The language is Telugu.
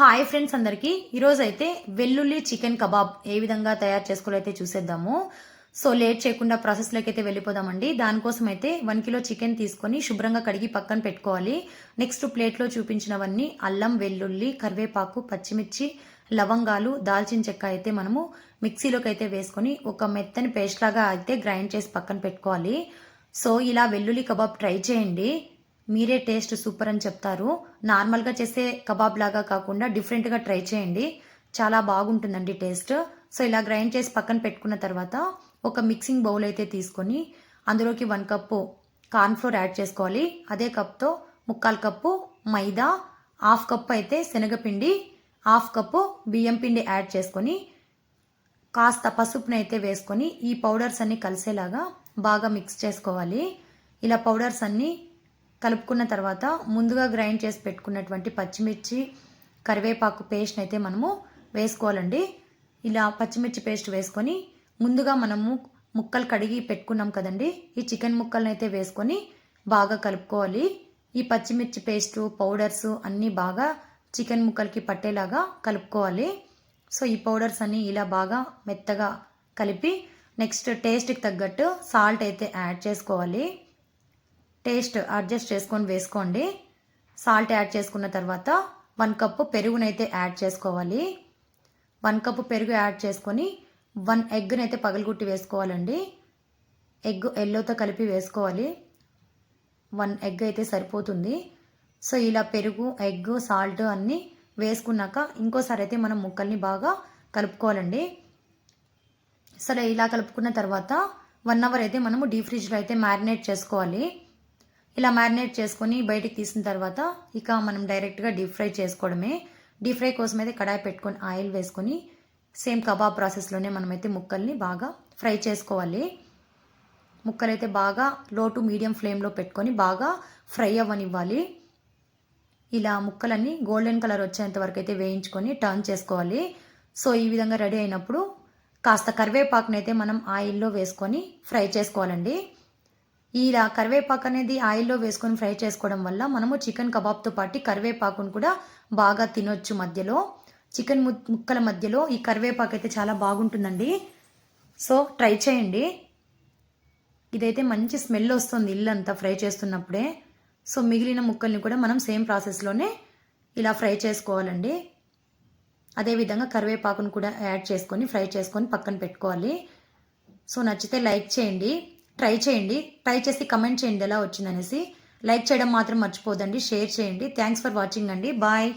హాయ్ ఫ్రెండ్స్ అందరికీ. ఈరోజు అయితే వెల్లుల్లి చికెన్ కబాబ్ ఏ విధంగా తయారు చేసుకోవాలో అయితే చూసేద్దాము. సో లేట్ చేయకుండా ప్రాసెస్లోకి అయితే వెళ్ళిపోదామండి. దానికోసం అయితే వన్ కిలో చికెన్ తీసుకొని శుభ్రంగా కడిగి పక్కన పెట్టుకోవాలి. నెక్స్ట్ ప్లేట్లో చూపించినవన్నీ అల్లం వెల్లుల్లి కరివేపాకు పచ్చిమిర్చి లవంగాలు దాల్చిన చెక్క అయితే మనము మిక్సీలోకి అయితే వేసుకొని ఒక మెత్తని పేస్ట్ లాగా అయితే గ్రైండ్ చేసి పక్కన పెట్టుకోవాలి. సో ఇలా వెల్లుల్లి కబాబ్ ట్రై చేయండి. మీరే టేస్ట్ సూపర్ అని చెప్తారు. నార్మల్గా చేసే కబాబ్ లాగా కాకుండా డిఫరెంట్గా ట్రై చేయండి. చాలా బాగుంటుందండి టేస్ట్. సో ఇలా గ్రైండ్ చేసి పక్కన పెట్టుకున్న తర్వాత ఒక మిక్సింగ్ బౌల్ అయితే తీసుకొని అందులోకి వన్ కప్పు కార్న్ఫ్లోర్ యాడ్ చేసుకోవాలి. అదే కప్తో ముక్కాలు కప్పు మైదా హాఫ్ కప్పు అయితే శనగపిండి హాఫ్ కప్పు బియ్యం పిండి యాడ్ చేసుకొని కాస్త పసుపుని అయితే వేసుకొని ఈ పౌడర్స్ అన్నీ కలిసేలాగా బాగా మిక్స్ చేసుకోవాలి. ఇలా పౌడర్స్ అన్నీ కలుపుకున్న తర్వాత ముందుగా గ్రైండ్ చేసి పెట్టుకున్నటువంటి పచ్చిమిర్చి కరివేపాకు పేస్ట్ని అయితే మనము వేసుకోవాలండి. ఇలా పచ్చిమిర్చి పేస్ట్ వేసుకొని ముందుగా మనము ముక్కలు కడిగి పెట్టుకున్నాం కదండి. ఈ చికెన్ ముక్కలను అయితే వేసుకొని బాగా కలుపుకోవాలి. ఈ పచ్చిమిర్చి పేస్టు పౌడర్స్ అన్నీ బాగా చికెన్ ముక్కలకి పట్టేలాగా కలుపుకోవాలి. సో ఈ పౌడర్స్ అన్నీ ఇలా బాగా మెత్తగా కలిపి నెక్స్ట్ టేస్ట్కి తగ్గట్టు సాల్ట్ అయితే యాడ్ చేసుకోవాలి. టేస్ట్ అడ్జస్ట్ చేసుకొని వేసుకోండి. సాల్ట్ యాడ్ చేసుకున్న తర్వాత వన్ కప్పు పెరుగునైతే యాడ్ చేసుకోవాలి. వన్ కప్పు పెరుగు యాడ్ చేసుకొని వన్ ఎగ్ని అయితే పగలగొట్టి వేసుకోవాలండి. ఎగ్ ఎల్లోతో కలిపి వేసుకోవాలి. వన్ ఎగ్ అయితే సరిపోతుంది. సో ఇలా పెరుగు ఎగ్ సాల్ట్ అన్నీ వేసుకున్నాక ఇంకోసారి అయితే మనం ముక్కల్ని బాగా కలుపుకోవాలండి. సరే ఇలా కలుపుకున్న తర్వాత వన్ అవర్ అయితే మనము డీప్ ఫ్రిడ్జ్లో అయితే మ్యారినేట్ చేసుకోవాలి. ఇలా మ్యారినేట్ చేసుకొని బయటికి తీసిన తర్వాత ఇక మనం డైరెక్ట్గా డీప్ ఫ్రై చేసుకోవడమే. డీప్ ఫ్రై కోసం అయితే కడాయి పెట్టుకొని ఆయిల్ వేసుకొని సేమ్ కబాబ్ ప్రాసెస్లోనే మనమైతే ముక్కల్ని బాగా ఫ్రై చేసుకోవాలి. ముక్కలు అయితే బాగా లో టు మీడియం ఫ్లేమ్లో పెట్టుకొని బాగా ఫ్రై అవ్వనివ్వాలి. ఇలా ముక్కలన్నీ గోల్డెన్ కలర్ వచ్చేంత వరకు అయితే వేయించుకొని టర్న్ చేసుకోవాలి. సో ఈ విధంగా రెడీ అయినప్పుడు కాస్త కరివేపాకునైతే మనం ఆయిల్లో వేసుకొని ఫ్రై చేసుకోవాలండి. ఇలా కరివేపాకు అనేది ఆయిల్లో వేసుకొని ఫ్రై చేసుకోవడం వల్ల మనము చికెన్ కబాబ్తో పాటు కరివేపాకును కూడా బాగా తినొచ్చు మధ్యలో. చికెన్ ముక్కల మధ్యలో ఈ కరివేపాకు అయితే చాలా బాగుంటుందండి. సో ట్రై చేయండి. ఇదైతే మంచి స్మెల్ వస్తుంది ఇల్లు అంతా ఫ్రై చేస్తున్నప్పుడే. సో మిగిలిన ముక్కల్ని కూడా మనం సేమ్ ప్రాసెస్లోనే ఇలా ఫ్రై చేసుకోవాలండి. అదేవిధంగా కరివేపాకును కూడా యాడ్ చేసుకొని ఫ్రై చేసుకొని పక్కన పెట్టుకోవాలి. సో నచ్చితే లైక్ చేయండి. ట్రై చేయండి. ట్రై చేసి కమెంట్ చేయండి ఎలా వచ్చిందనేసి. లైక్ చేయడం మాత్రం మర్చిపోదండి. షేర్ చేయండి. థ్యాంక్స్ ఫర్ వాచింగ్ అండి. బాయ్